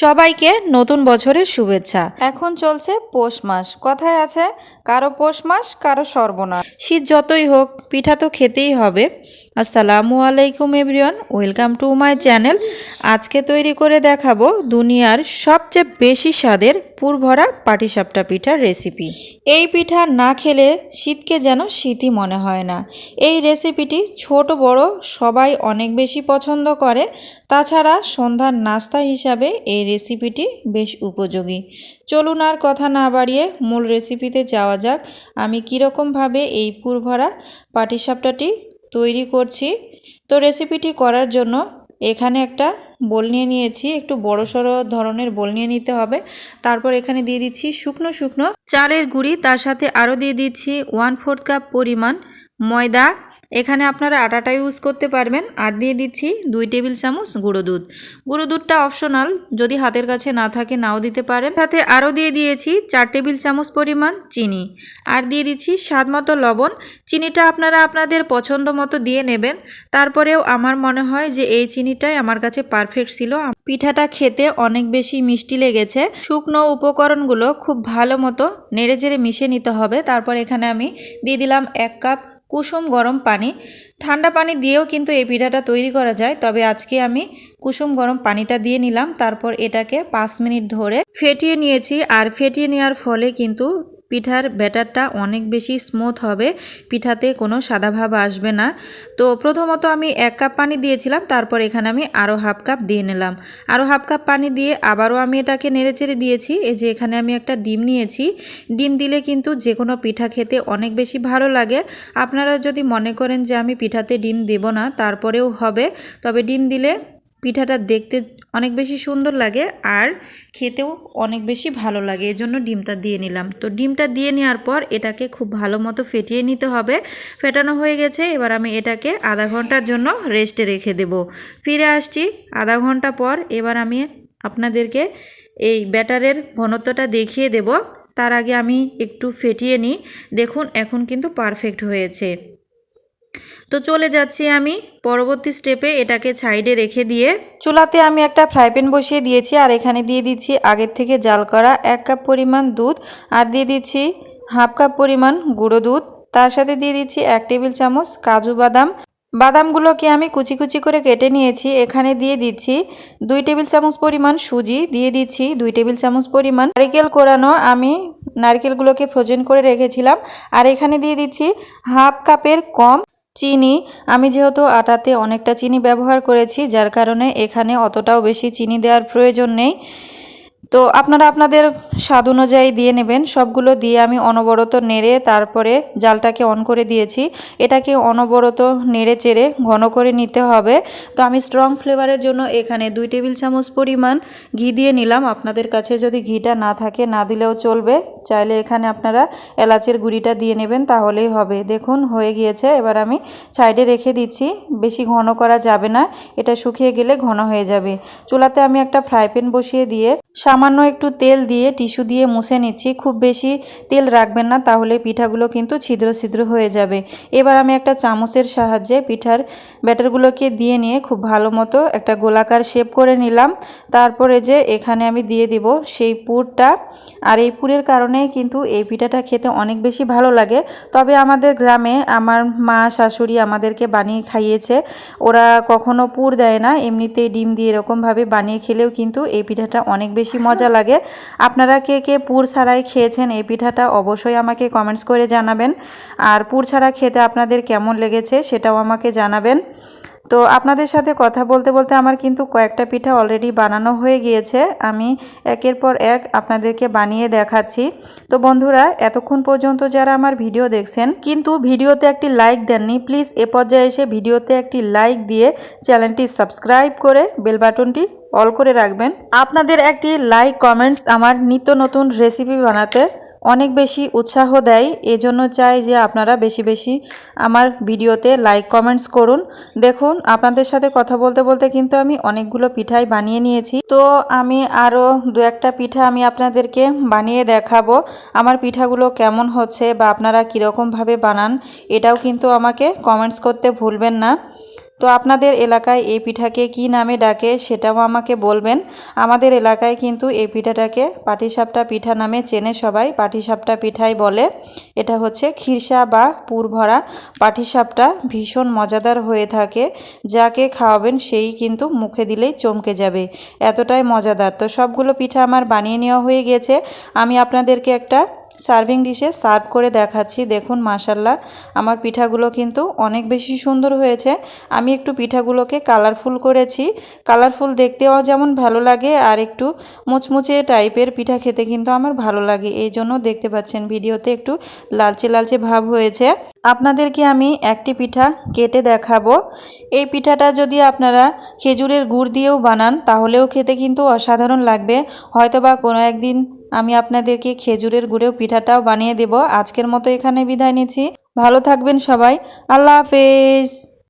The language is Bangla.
সবাইকে নতুন বছরের শুভেচ্ছা। এখন চলছে পৌষ মাস। কথায় আছে, কারও পৌষ মাস, কারও সর্বনাশ। শীত যতই হোক, পিঠা তো খেতেই হবে। আসসালামু আলাইকুম, everyone. Welcome to my channel. আজকে তৈরি করে দেখাবো দুনিয়ার সবচেয়ে বেশি স্বাদের পুরভরা পাটিসাপটা পিঠার রেসিপি। এই পিঠা না খেলে শীতকে যেন শীতই মনে হয় না। এই রেসিপিটি ছোট, বড়, সবাই অনেক বেশি পছন্দ করে। তাছাড়া সন্ধ্যার নাস্তা হিসাবে এই রেসিপিটি বেশ উপযোগী। চলুন আর কথা না বাড়িয়ে মূল রেসিপিতে যাওয়া যাক। আমি কীরকমভাবে এই পুরভরা পাটিসাপটাটি তৈরি করছি। তো রেসিপিটি করার জন্য এখানে একটা বোল নিয়ে নিয়েছি। একটু বড় সড়ো ধরনের বোল নিয়ে নিতে হবে। তারপর এখানে দিয়ে দিচ্ছি শুকনো শুকনো চালের গুঁড়ি। তার সাথে আরও দিয়ে দিচ্ছি ওয়ান ফোর্থ কাপ পরিমাণ ময়দা। এখানে আপনারা আটাটা ইউজ করতে পারবেন। আর দিয়ে দিচ্ছি দুই টেবিল চামচ গুঁড়ো দুধ। গুঁড়ো দুধটা অপশনাল যদি হাতের কাছে না থাকে নাও দিতে পারেন। সাথে আরও দিয়ে দিয়েছি চার টেবিল চামচ পরিমাণ চিনি। আর দিয়ে দিচ্ছি স্বাদ মতো লবণ। চিনিটা আপনারা আপনাদের পছন্দ মতো দিয়ে নেবেন। তারপরেও আমার মনে হয় যে এই চিনিটাই আমার কাছে পারফেক্ট ছিল। পিঠাটা খেতে অনেক বেশি মিষ্টি লেগেছে। শুকনো উপকরণগুলো খুব ভালো মতো নেড়ে চেড়ে মিশিয়ে নিতে হবে। তারপর এখানে আমি দিয়ে দিলাম এক কাপ কুসুম গরম পানি। ঠান্ডা পানি দিয়েও কিন্তু এই পিঠাটা তৈরি করা যায়। তবে আজকে আমি কুসুম গরম পানিটা দিয়ে নিলাম। তারপর এটাকে পাঁচ মিনিট ধরে ফেটিয়ে নিয়েছি। আর ফেটিয়ে নেওয়ার ফলে কিন্তু পিঠার ব্যাটারটা অনেক বেশি স্মুথ হবে, পিঠাতে কোনো সাদা ভাব আসবে না। তো প্রথমত আমি এক কাপ পানি দিয়েছিলাম, তারপর এখানে আমি আরও হাফ কাপ দিয়ে নিলাম। আরও হাফ কাপ পানি দিয়ে আবারও আমি এটাকে নেড়েচেড়ে দিয়েছি, এই যে এখানে আমি একটা ডিম নিয়েছি। ডিম দিলে কিন্তু যে কোনো পিঠা খেতে অনেক বেশি ভালো লাগে। আপনারা যদি মনে করেন যে আমি পিঠাতে ডিম দেব না, তারপরেও হবে। তবে ডিম দিলে পিঠাটা দেখতে অনেক বেশি সুন্দর লাগে আর খেতেও অনেক বেশি ভালো লাগে। এই জন্য ডিমটা দিয়ে নিলাম। তো ডিমটা দিয়ে নেওয়ার পর এটাকে খুব ভালো মতো ফেটিয়ে নিতে হবে। ফেটানো হয়ে গেছে। এবার আমি এটাকে আধা ঘণ্টার জন্য রেস্টে রেখে দেব। ফিরে আসছি আধা ঘণ্টা পর। এবার আমি আপনাদেরকে এই ব্যাটারের ঘনত্বটা দেখিয়ে দেব। তার আগে আমি একটু ফেটিয়ে নিই। দেখুন, এখন কিন্তু পারফেক্ট হয়েছে। তো চলে যাচ্ছি আমি পরবর্তী স্টেপে এটাকে সাইডে রেখে দিয়ে চুলাতে আমি একটা ফ্রাই প্যান বসিয়ে দিয়েছি আর এখানে দিয়ে দিচ্ছি আগের থেকে জাল করা এক কাপ পরিমাণ দুধ আর দিয়ে দিচ্ছি হাফ কাপ পরিমাণ গুঁড়ো দুধ। তার সাথে দিয়ে দিচ্ছি এক টেবিল চামচ কাজু বাদাম। বাদামগুলোকে আমি কুচি কুচি করে কেটে নিয়েছি। এখানে দিয়ে দিচ্ছি দুই টেবিল চামচ পরিমাণ সুজি, দিয়ে দিচ্ছি দুই টেবিল চামচ পরিমাণ নারিকেল কোরানো। আমি নারকেলগুলোকে ফ্রোজেন করে রেখেছিলাম। আর এখানে দিয়ে দিচ্ছি হাফ কাপের কম চিনি, আমি যেহেতু আটাতে অনেকটা চিনি ব্যবহার করেছি, যার কারণে এখানে অতটাও বেশি চিনি দেওয়ার প্রয়োজন নেই। তো আপনারা আপনাদের স্বাদ অনুযায়ী দিয়ে নেবেন। সবগুলো দিয়ে আমি অনবরত নেড়ে তারপরে জালটাকে অন করে দিয়েছি। এটাকে অনবরত নেড়ে চেড়ে ঘন করে নিতে হবে। তো আমি স্ট্রং ফ্লেভারের জন্য এখানে দুই টেবিল চামচ পরিমাণ ঘি দিয়ে নিলাম। আপনাদের কাছে যদি ঘিটা না থাকে, না দিলেও চলবে। চাইলে এখানে আপনারা এলাচের গুঁড়িটা দিয়ে নেবেন, তাহলেই হবে। দেখুন, হয়ে গিয়েছে। এবার আমি সাইডে রেখে দিচ্ছি। বেশি ঘন করা যাবে না। এটা শুকিয়ে গেলে ঘন হয়ে যাবে। চুলাতে আমি একটা ফ্রাই প্যান বসিয়ে দিয়ে সামান্য একটু তেল দিয়ে টিস্যু দিয়ে মুছে নিচ্ছি। খুব বেশি তেল রাখবেন না, তাহলে পিঠাগুলো কিন্তু ছিদ্র ছিদ্র হয়ে যাবে। এবার আমি একটা চামচের সাহায্যে পিঠার ব্যাটারগুলোকে দিয়ে নিয়ে খুব ভালো মতো একটা গোলাকার শেপ করে নিলাম। তারপরে যে এখানে আমি দিয়ে দিব সেই পুরটা। আর এই পুরের কারণে কিন্তু এই পিঠাটা খেতে অনেক বেশি ভালো লাগে। তবে আমাদের গ্রামে আমার মা, শাশুড়ি আমাদেরকে বানিয়ে খাইয়েছে। ওরা কখনো পুর দেয় না, এমনিতেই ডিম দিয়ে এরকমভাবে বানিয়ে খেলেও কিন্তু এই পিঠাটা অনেক বেশি মজা লাগে। আপনারা কে কে পুর ছাড়াই খেয়েছেন এই পিঠাটা অবশ্যই আমাকে কমেন্টস করে জানাবেন। আর পুর ছাড়া খেতে আপনাদের কেমন লেগেছে সেটাও আমাকে জানাবেন। তো আপনাদের সাথে কথা বলতে বলতে আমার কিন্তু কয়েকটা পিঠা অলরেডি বানানো হয়ে গিয়েছে। আমি একের পর এক আপনাদেরকে বানিয়ে দেখাচ্ছি। তো বন্ধুরা, এতক্ষণ পর্যন্ত যারা আমার ভিডিও দেখছেন, কিন্তু ভিডিওতে একটি লাইক দেননি প্লিজ এ পর্যায়ে এসে ভিডিওতে একটি লাইক দিয়ে চ্যানেলটি সাবস্ক্রাইব করে বেল বাটনটি অল করে রাখবেন। আপনাদের একটি লাইক কমেন্টস আমার নিত্য নতুন রেসিপি বানাতে অনেক বেশি উৎসাহ দেয়। এজন্য চাই যে আপনারা বেশি বেশি আমার ভিডিওতে লাইক কমেন্টস করুন। দেখুন, আপনাদের সাথে কথা বলতে বলতে কিন্তু আমি অনেকগুলো পিঠাই বানিয়ে নিয়েছি। তো আমি আরও দু একটা পিঠা আমি আপনাদেরকে বানিয়ে দেখাবো। আমার পিঠাগুলো কেমন হচ্ছে বা আপনারা কীরকমভাবে বানান, এটাও কিন্তু আমাকে কমেন্টস করতে ভুলবেন না। তো আপনাদের এলাকায় এই পিঠাকে কি নামে ডাকে সেটাও আমাকে বলবেন। আমাদের এলাকায় কিন্তু এই পিঠাটাকে পাটিসাপটা পিঠা নামে চেনে সবাই। পাটিসাপটা পিঠাই বলে। এটা হচ্ছে খিরসা বা পুর ভরা পাটিসাপটা ভীষণ মজাদার হয়ে থাকে। যাকে খাওয়াবেন সেই কিন্তু মুখে দিলেই চমকে যাবে। এতটাই মজাদার। তো সবগুলো পিঠা আমার বানিয়ে নেওয়া হয়ে গেছে। আমি আপনাদেরকে একটা সার্ভিং ডিশে সার্ভ করে দেখাচ্ছি। দেখুন মাসাল্লাহ আমার পিঠাগুলো কিন্তু অনেক বেশি সুন্দর হয়েছে। আমি একটু পিঠাগুলোকে কালারফুল করেছি। কালারফুল দেখতেও যেমন ভালো লাগে আর একটু মুচমুচে টাইপের পিঠা খেতে কিন্তু আমার ভালো লাগে। এই জন্য দেখতে পাচ্ছেন, ভিডিওতে একটু লালচে লালচে ভাব হয়েছে। আপনাদেরকে আমি একটি পিঠা কেটে দেখাবো। এই পিঠাটা যদি আপনারা খেজুরের গুড় দিয়েও বানান, তাহলেও খেতে কিন্তু অসাধারণ লাগবে। হয়তোবা কোনো একদিন আমি আপনাদেরকে খেজুরের গুড়েও পিঠাটাও বানিয়ে দেব। আজকের মতো এখানে বিদায় নিচ্ছি। ভালো থাকবেন সবাই। আল্লাহ হাফেজ।